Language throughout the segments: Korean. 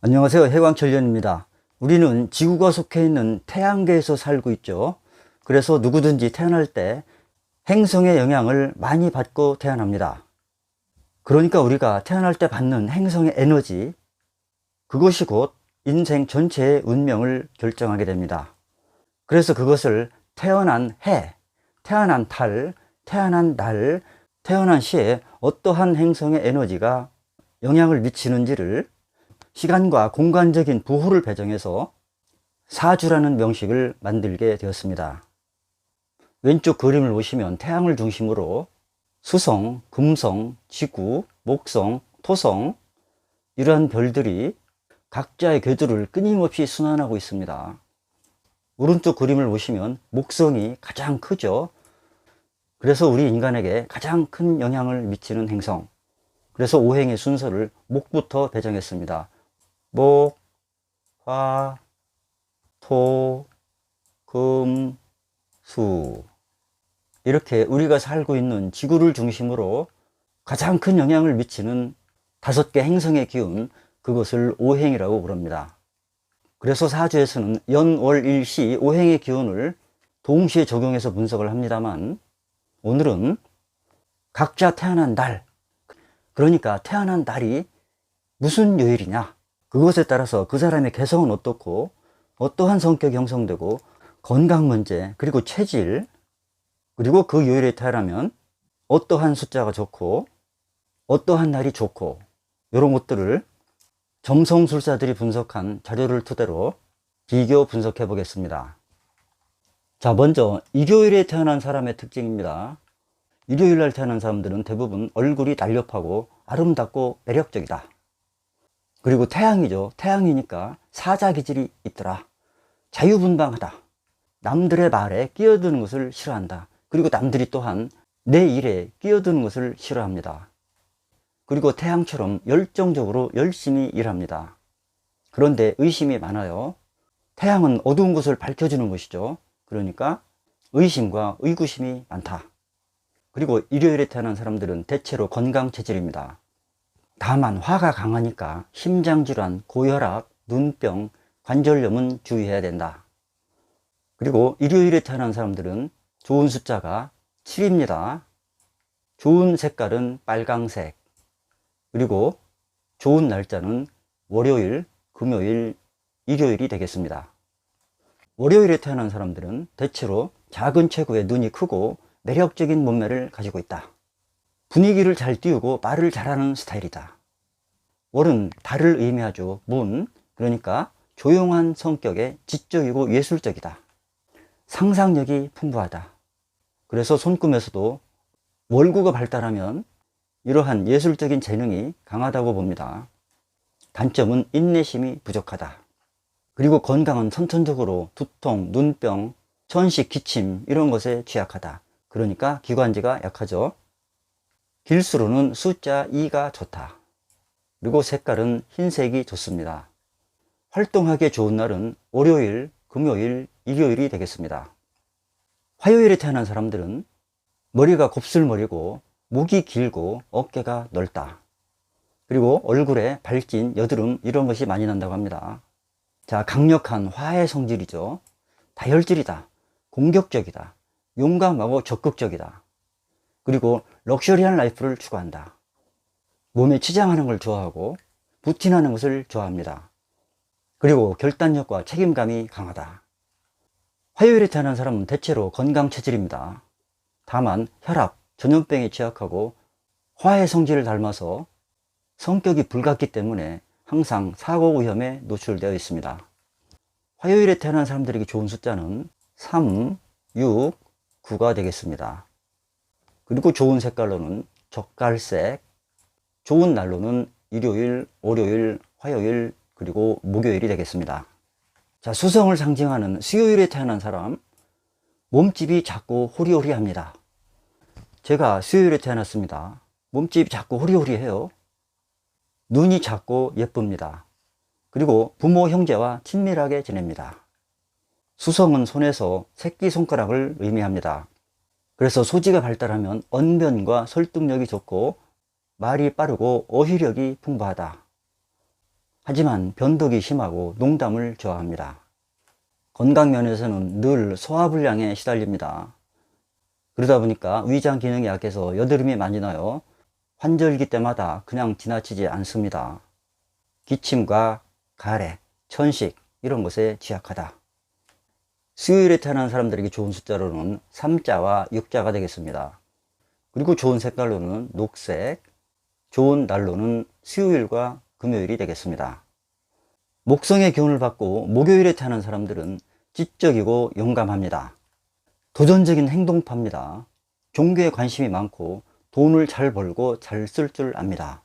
안녕하세요. 해광철련입니다. 우리는 지구가 속해 있는 태양계에서 살고 있죠. 그래서 누구든지 태어날 때 행성의 영향을 많이 받고 태어납니다. 그러니까 우리가 태어날 때 받는 행성의 에너지, 그것이 곧 인생 전체의 운명을 결정하게 됩니다. 그래서 그것을 태어난 해, 태어난 달, 태어난 날, 태어난 시에 어떠한 행성의 에너지가 영향을 미치는지를 시간과 공간적인 부호를 배정해서 사주라는 명식을 만들게 되었습니다. 왼쪽 그림을 보시면 태양을 중심으로 수성, 금성, 지구, 목성, 토성 이러한 별들이 각자의 궤도를 끊임없이 순환하고 있습니다. 오른쪽 그림을 보시면 목성이 가장 크죠. 그래서 우리 인간에게 가장 큰 영향을 미치는 행성. 그래서 오행의 순서를 목부터 배정했습니다. 목, 화, 토, 금, 수. 이렇게 우리가 살고 있는 지구를 중심으로 가장 큰 영향을 미치는 다섯 개 행성의 기운, 그것을 오행이라고 부릅니다. 그래서 사주에서는 연, 월, 일, 시, 오행의 기운을 동시에 적용해서 분석을 합니다만, 오늘은 각자 태어난 날, 그러니까 태어난 달이 무슨 요일이냐, 그것에 따라서 그 사람의 개성은 어떻고, 어떠한 성격이 형성되고, 건강 문제, 그리고 체질, 그리고 그 요일에 태어나면 어떠한 숫자가 좋고, 어떠한 날이 좋고, 이런 것들을 점성술사들이 분석한 자료를 토대로 비교 분석해 보겠습니다. 자, 먼저 일요일에 태어난 사람의 특징입니다. 일요일 날 태어난 사람들은 대부분 얼굴이 날렵하고 아름답고 매력적이다. 그리고 태양이죠. 태양이니까 사자 기질이 있더라. 자유분방하다. 남들의 말에 끼어드는 것을 싫어한다. 그리고 남들이 또한 내 일에 끼어드는 것을 싫어합니다. 그리고 태양처럼 열정적으로 열심히 일합니다. 그런데 의심이 많아요. 태양은 어두운 것을 밝혀주는 것이죠. 그러니까 의심과 의구심이 많다. 그리고 일요일에 태어난 사람들은 대체로 건강 체질입니다. 다만 화가 강하니까 심장질환, 고혈압, 눈병, 관절염은 주의해야 된다. 그리고 일요일에 태어난 사람들은 좋은 숫자가 7입니다. 좋은 색깔은 빨강색. 그리고 좋은 날짜는 월요일, 금요일, 일요일이 되겠습니다. 월요일에 태어난 사람들은 대체로 작은 체구에 눈이 크고 매력적인 몸매를 가지고 있다. 분위기를 잘 띄우고 말을 잘하는 스타일이다. 월은 달을 의미하죠. 문, 그러니까 조용한 성격에 지적이고 예술적이다. 상상력이 풍부하다. 그래서 손금에서도 월구가 발달하면 이러한 예술적인 재능이 강하다고 봅니다. 단점은 인내심이 부족하다. 그리고 건강은 선천적으로 두통, 눈병, 천식, 기침 이런 것에 취약하다. 그러니까 기관지가 약하죠. 길수로는 숫자 2가 좋다. 그리고 색깔은 흰색이 좋습니다. 활동하기에 좋은 날은 월요일, 금요일, 일요일이 되겠습니다. 화요일에 태어난 사람들은 머리가 곱슬머리고 목이 길고 어깨가 넓다. 그리고 얼굴에 발진, 여드름 이런 것이 많이 난다고 합니다. 자, 강력한 화의 성질이죠. 다혈질이다. 공격적이다. 용감하고 적극적이다. 그리고 럭셔리한 라이프를 추구한다. 몸에 치장하는 걸 좋아하고 부틴하는 것을 좋아합니다. 그리고 결단력과 책임감이 강하다. 화요일에 태어난 사람은 대체로 건강 체질입니다. 다만 혈압, 전염병에 취약하고 화의 성질을 닮아서 성격이 불같기 때문에 항상 사고 위험에 노출되어 있습니다. 화요일에 태어난 사람들에게 좋은 숫자는 3, 6, 9가 되겠습니다. 그리고 좋은 색깔로는 젓갈색, 좋은 날로는 일요일, 월요일, 화요일, 그리고 목요일이 되겠습니다. 자, 수성을 상징하는 수요일에 태어난 사람, 몸집이 작고 호리호리합니다. 제가 수요일에 태어났습니다. 몸집이 작고 호리호리해요. 눈이 작고 예쁩니다. 그리고 부모, 형제와 친밀하게 지냅니다. 수성은 손에서 새끼손가락을 의미합니다. 그래서 소지가 발달하면 언변과 설득력이 좋고 말이 빠르고 어휘력이 풍부하다. 하지만 변덕이 심하고 농담을 좋아합니다. 건강 면에서는 늘 소화불량에 시달립니다. 그러다 보니까 위장 기능이 약해서 여드름이 많이 나요. 환절기 때마다 그냥 지나치지 않습니다. 기침과 가래, 천식 이런 것에 취약하다. 수요일에 태어난 사람들에게 좋은 숫자로는 3자와 6자가 되겠습니다. 그리고 좋은 색깔로는 녹색, 좋은 날로는 수요일과 금요일이 되겠습니다. 목성의 기운을 받고 목요일에 태어난 사람들은 지적이고 용감합니다. 도전적인 행동파입니다. 종교에 관심이 많고 돈을 잘 벌고 잘 쓸 줄 압니다.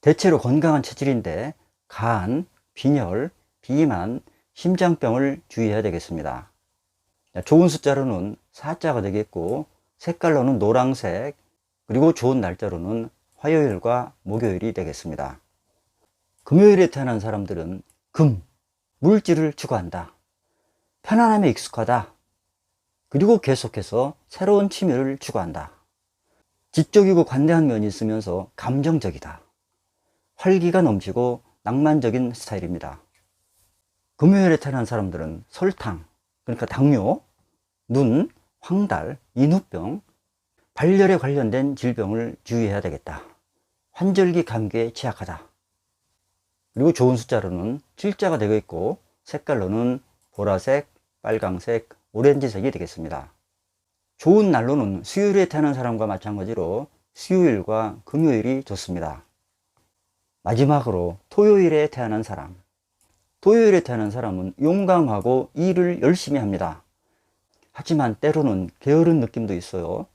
대체로 건강한 체질인데 간, 빈혈, 비만, 심장병을 주의해야 되겠습니다. 좋은 숫자로는 4자가 되겠고 색깔로는 노란색 그리고 좋은 날짜로는 화요일과 목요일이 되겠습니다. 금요일에 태어난 사람들은 금, 물질을 추구한다. 편안함에 익숙하다. 그리고 계속해서 새로운 취미를 추구한다. 지적이고 관대한 면이 있으면서 감정적이다. 활기가 넘치고 낭만적인 스타일입니다. 금요일에 태어난 사람들은 설탕, 그러니까 당뇨, 눈, 황달, 인후병, 발열에 관련된 질병을 주의해야 되겠다. 환절기 감기에 취약하다. 그리고 좋은 숫자로는 7자가 되고 있고 색깔로는 보라색, 빨강색, 오렌지색이 되겠습니다. 좋은 날로는 수요일에 태어난 사람과 마찬가지로 수요일과 금요일이 좋습니다. 마지막으로 토요일에 태어난 사람. 토요일에 태어난 사람은 용감하고 일을 열심히 합니다. 하지만 때로는 게으른 느낌도 있어요.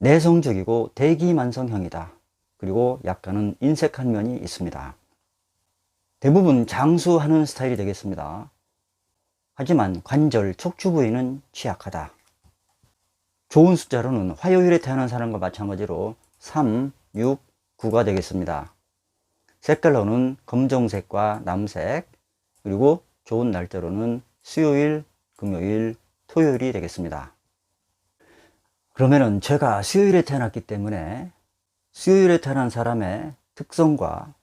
내성적이고 대기만성형이다. 그리고 약간은 인색한 면이 있습니다. 대부분 장수하는 스타일이 되겠습니다. 하지만 관절, 척추 부위는 취약하다. 좋은 숫자로는 화요일에 태어난 사람과 마찬가지로 3, 6, 9가 되겠습니다. 색깔로는 검정색과 남색, 그리고 좋은 날짜로는 수요일, 금요일, 토요일이 되겠습니다. 그러면은 제가 수요일에 태어났기 때문에 수요일에 태어난 사람의 특성과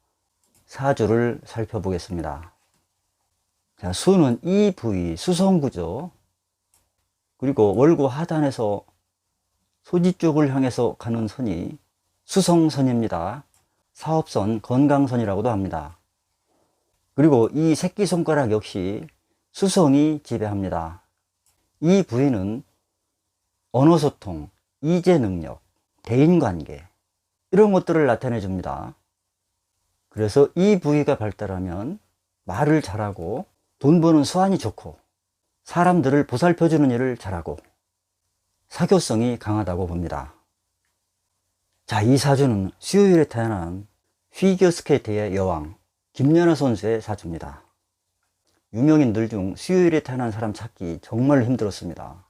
사주를 살펴보겠습니다. 자, 수는 이 부위, 수성구조, 그리고 월구 하단에서 소지 쪽을 향해서 가는 선이 수성선입니다. 사업선, 건강선이라고도 합니다. 그리고 이 새끼손가락 역시 수성이 지배합니다. 이 부위는 언어소통, 이재능력, 대인관계 이런 것들을 나타내 줍니다. 그래서 이 부위가 발달하면 말을 잘하고 돈 버는 수완이 좋고 사람들을 보살펴주는 일을 잘하고 사교성이 강하다고 봅니다. 자, 이 사주는 수요일에 태어난 피겨스케이트의 여왕 김연아 선수의 사주입니다. 유명인들 중 수요일에 태어난 사람 찾기 정말 힘들었습니다.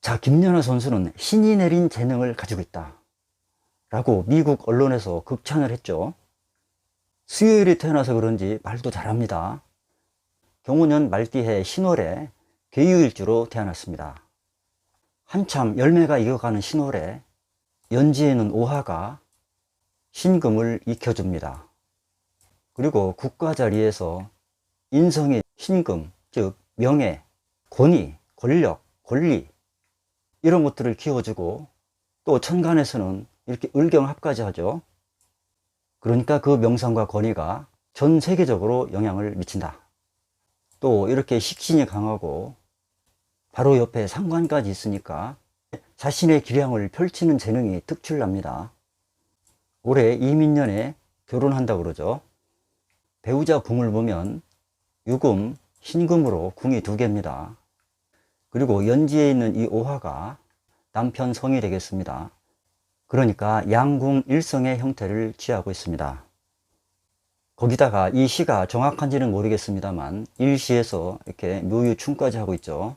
자, 김연아 선수는 신이 내린 재능을 가지고 있다. 라고 미국 언론에서 극찬을 했죠. 수요일에 태어나서 그런지 말도 잘합니다. 경호년 말띠해 신월에 괴유일주로 태어났습니다. 한참 열매가 익어가는 신월에 연지에는 오화가 신금을 익혀줍니다. 그리고 국가 자리에서 인성의 신금, 즉 명예, 권위, 권력, 권리 이런 것들을 키워주고 또 천간에서는 이렇게 을경합까지 하죠. 그러니까 그 명성과 권위가 전 세계적으로 영향을 미친다. 또 이렇게 식신이 강하고 바로 옆에 상관까지 있으니까 자신의 기량을 펼치는 재능이 특출납니다. 올해 이민년에 결혼한다고 그러죠. 배우자 궁을 보면 유금, 신금으로 궁이 두 개입니다. 그리고 연지에 있는 이 오화가 남편 성이 되겠습니다. 그러니까 양궁 일성의 형태를 취하고 있습니다. 거기다가 이 시가 정확한지는 모르겠습니다만 일시에서 이렇게 묘유충까지 하고 있죠.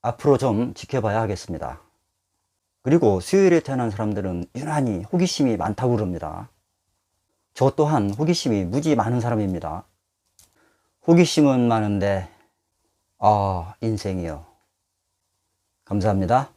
앞으로 좀 지켜봐야 하겠습니다. 그리고 수요일에 태어난 사람들은 유난히 호기심이 많다고 그럽니다. 저 또한 호기심이 무지 많은 사람입니다. 호기심은 많은데 아, 인생이요. 감사합니다.